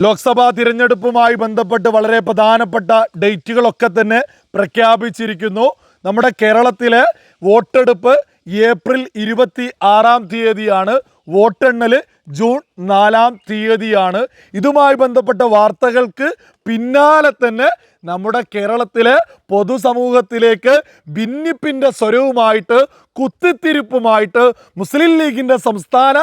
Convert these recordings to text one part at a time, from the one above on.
ലോക്സഭാ തിരഞ്ഞെടുപ്പുമായി ബന്ധപ്പെട്ട് വളരെ പ്രധാനപ്പെട്ട ഡേറ്റുകളൊക്കെ തന്നെ പ്രഖ്യാപിച്ചിരിക്കുന്നു. നമ്മുടെ കേരളത്തിലെ വോട്ടെടുപ്പ് ഏപ്രിൽ ഇരുപത്തി ആറാം തീയതിയാണ് വോട്ടെണ്ണൽ ജൂൺ നാലാം തീയതിയാണ്. ഇതുമായി ബന്ധപ്പെട്ട വാർത്തകൾക്ക് പിന്നാലെ തന്നെ നമ്മുടെ കേരളത്തിലെ പൊതുസമൂഹത്തിലേക്ക് ഭിന്നിപ്പിന്റെ സ്വരവുമായിട്ട് കുത്തിത്തിരിപ്പുമായിട്ട് മുസ്ലിം ലീഗിന്റെ സംസ്ഥാന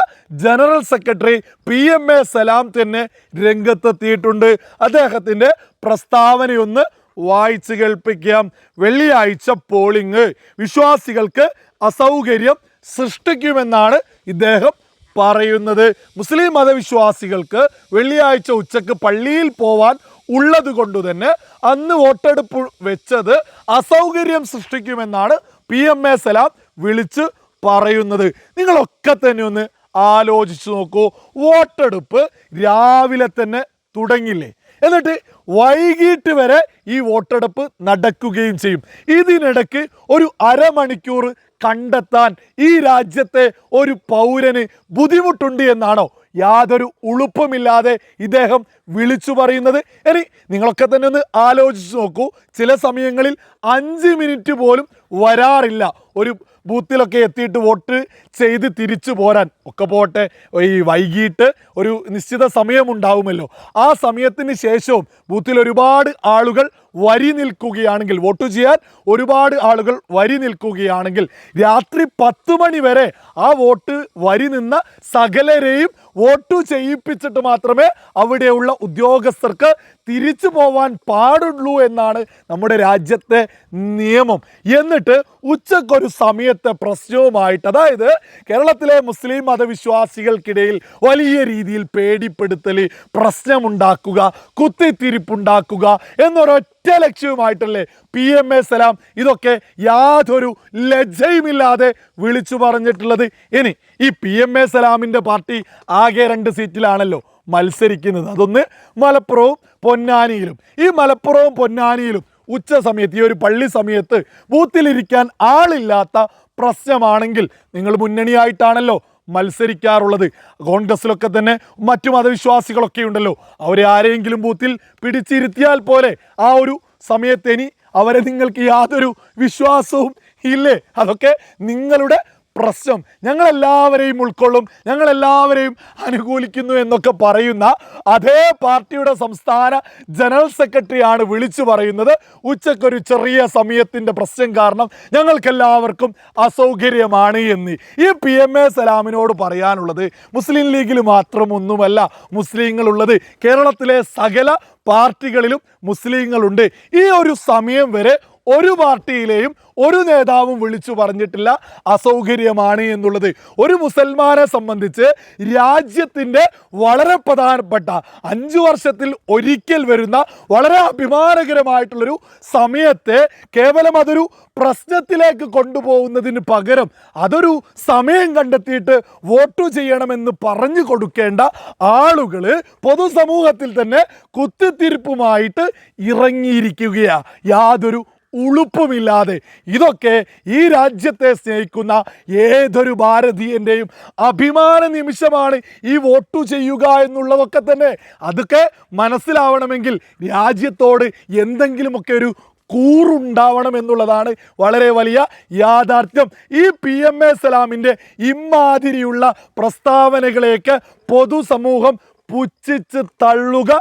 general secretary P M A Salam തന്നെ രംഗത്തെത്തിയിട്ടുണ്ട്. അദ്ദേഹത്തിന്റെ പ്രസ്താവനയൊന്ന് വായിച്ചു കേൾപ്പിക്കാം. വെള്ളിയാഴ്ച പോളിംഗ്. വിശ്വാസികൾക്ക് അസൗകര്യം സൃഷ്ടിക്കുമെന്നാണ് ഇദ്ദേഹം പറയുന്നത് മുസ്ലിം മതവിശ്വാസികൾക്ക് വെള്ളിയാഴ്ച ഉച്ചയ്ക്ക് പള്ളിയിൽ പോവാൻ ഉള്ളത് കൊണ്ട് തന്നെ അന്ന് വോട്ടെടുപ്പ് വെച്ചത് അസൗകര്യം സൃഷ്ടിക്കുമെന്നാണ് പി എം എ സലാം വിളിച്ച് പറയുന്നത്. നിങ്ങളൊക്കെ തന്നെ ഒന്ന് ആലോചിച്ച് നോക്കൂ. വോട്ടെടുപ്പ് രാവിലെ തന്നെ തുടങ്ങില്ലേ? എന്നിട്ട് വൈകിട്ട് വരെ ഈ വോട്ടെടുപ്പ് നടക്കുകയും ചെയ്യും. ഇതിനിടയ്ക്ക് ഒരു അരമണിക്കൂർ കണ്ടെത്താൻ ഈ രാജ്യത്തെ ഒരു പൗരന് ബുദ്ധിമുട്ടുണ്ട് എന്നാണോ? യാതൊരു ഉളുപ്പുമില്ലാതെ ഇദ്ദേഹം വിളിച്ചു പറയുന്നത്. ഇനി നിങ്ങളൊക്കെ തന്നെ ഒന്ന് ആലോചിച്ച് നോക്കൂ. ചില സമയങ്ങളിൽ അഞ്ച് മിനിറ്റ് പോലും വരാറില്ല. ഒരു ബൂത്തിലൊക്കെ എത്തിയിട്ട് വോട്ട് ചെയ്ത് തിരിച്ചു പോരാൻ ഒക്കെ പോട്ടെ. ഈ വൈകിട്ട് ഒരു നിശ്ചിത സമയമുണ്ടാവുമല്ലോ. ആ സമയത്തിന് ശേഷവും ബൂത്തിൽ ഒരുപാട് ആളുകൾ വരി നിൽക്കുകയാണെങ്കിൽ വോട്ട് ചെയ്യാൻ ഒരുപാട് ആളുകൾ വരി നിൽക്കുകയാണെങ്കിൽ രാത്രി പത്ത് മണി വരെ ആ വോട്ട് വരി നിന്ന സകലരെയും വോട്ട് ചെയ്യിപ്പിച്ചിട്ട് മാത്രമേ അവിടെയുള്ള ഉദ്യോഗസ്ഥർക്ക് തിരിച്ചു പോവാൻ പാടുള്ളൂ എന്നാണ് നമ്മുടെ രാജ്യത്തെ നിയമം. എന്നിട്ട് ഉച്ചക്കൊരു സമയത്തെ പ്രശ്നവുമായിട്ട് അതായത് കേരളത്തിലെ മുസ്ലിം മതവിശ്വാസികൾക്കിടയിൽ വലിയ രീതിയിൽ പേടിപ്പെടുത്തൽ പ്രശ്നമുണ്ടാക്കുക കുത്തിത്തിരിപ്പുണ്ടാക്കുക എന്നൊരൊറ്റ ലക്ഷ്യവുമായിട്ടല്ലേ പി എം എ സലാം ഇതൊക്കെ യാതൊരു ലജ്ജയുമില്ലാതെ വിളിച്ചു പറഞ്ഞിട്ടുള്ളത്. ഇനി ഈ പി എം എ സലാമിന്റെ പാർട്ടി ആകെ രണ്ട് സീറ്റിലാണല്ലോ മത്സരിക്കുന്നത്. അതൊന്ന് മലപ്പുറവും പൊന്നാനിയിലും. ഈ മലപ്പുറവും പൊന്നാനിയിലും ഉച്ച സമയത്ത് ഈ ഒരു പള്ളി സമയത്ത് ബൂത്തിലിരിക്കാൻ ആളില്ലാത്ത പ്രശ്നമാണെങ്കിൽ നിങ്ങൾ മുന്നണിയായിട്ടാണല്ലോ മത്സരിക്കാറുള്ളത്. കോൺഗ്രസ്സിലൊക്കെ തന്നെ മറ്റു മതവിശ്വാസികളൊക്കെ ഉണ്ടല്ലോ. അവരെ ആരെങ്കിലും ബൂത്തിൽ പിടിച്ചിരുത്തിയാൽ പോലെ ആ ഒരു സമയത്ത് ഇനി അവരെ നിങ്ങൾക്ക് യാതൊരു വിശ്വാസവും ഇല്ലേ? അതൊക്കെ നിങ്ങളുടെ പ്രശ്നം. ഞങ്ങളെല്ലാവരെയും ഉൾക്കൊള്ളും. ഞങ്ങളെല്ലാവരെയും അനുകൂലിക്കുന്നു എന്നൊക്കെ പറയുന്ന അതേ പാർട്ടിയുടെ സംസ്ഥാന ജനറൽ സെക്രട്ടറിയാണ് വിളിച്ചു പറയുന്നത്. ഉച്ചക്കൊരു ചെറിയ സമയത്തിന്റെ പ്രശ്നം കാരണം ഞങ്ങൾക്കെല്ലാവർക്കും അസൗകര്യമാണ് എന്ന് ഈ പി എം എ സലാമിനോട് പറയാനുള്ളത്. മുസ്ലിം ലീഗിൽ മാത്രം ഒന്നുമല്ല മുസ്ലിങ്ങളുള്ളത്. കേരളത്തിലെ സകല പാർട്ടികളിലും മുസ്ലിങ്ങളുണ്ട്. ഈ ഒരു സമയം വരെ ഒരു പാർട്ടിയിലെയും ഒരു നേതാവും വിളിച്ചു പറഞ്ഞിട്ടില്ല. അസൗകര്യമാണ് എന്നുള്ളത്. ഒരു മുസൽമാനെ സംബന്ധിച്ച് രാജ്യത്തിന്റെ വളരെ പ്രധാനപ്പെട്ട അഞ്ച് വർഷത്തിൽ ഒരിക്കൽ വരുന്ന വളരെ അഭിമാനകരമായിട്ടുള്ളൊരു സമയത്തെ കേവലം അതൊരു പ്രശ്നത്തിലേക്ക് കൊണ്ടുപോകുന്നതിന് പകരം അതൊരു സമയം കണ്ടെത്തിയിട്ട് വോട്ട് ചെയ്യണമെന്ന് പറഞ്ഞു കൊടുക്കേണ്ട ആളുകൾ പൊതുസമൂഹത്തിൽ തന്നെ കുത്തിത്തിരിപ്പുമായിട്ട് ഇറങ്ങിയിരിക്കുകയാണ് യാതൊരു ഉളുപ്പുമില്ലാതെ ഇതൊക്കെ ഈ രാജ്യത്തെ സ്നേഹിക്കുന്ന ഏതൊരു ഭാരതീയന്റെയും അഭിമാന നിമിഷമാണ് ഈ വോട്ടു ചെയ്യുക എന്നുള്ളതൊക്കെ തന്നെ. അതൊക്കെ മനസ്സിലാവണമെങ്കിൽ രാജ്യത്തോട് എന്തെങ്കിലുമൊക്കെ ഒരു കൂറുണ്ടാവണം എന്നുള്ളതാണ് വളരെ വലിയ യാഥാർത്ഥ്യം. ഈ പി എം എ സലാമിന്റെ ഇമാതിരിയുള്ള പ്രസ്താവനകളെയൊക്കെ പൊതുസമൂഹം പുച്ഛിച്ച് തള്ളുക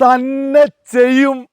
തന്നെ ചെയ്യും.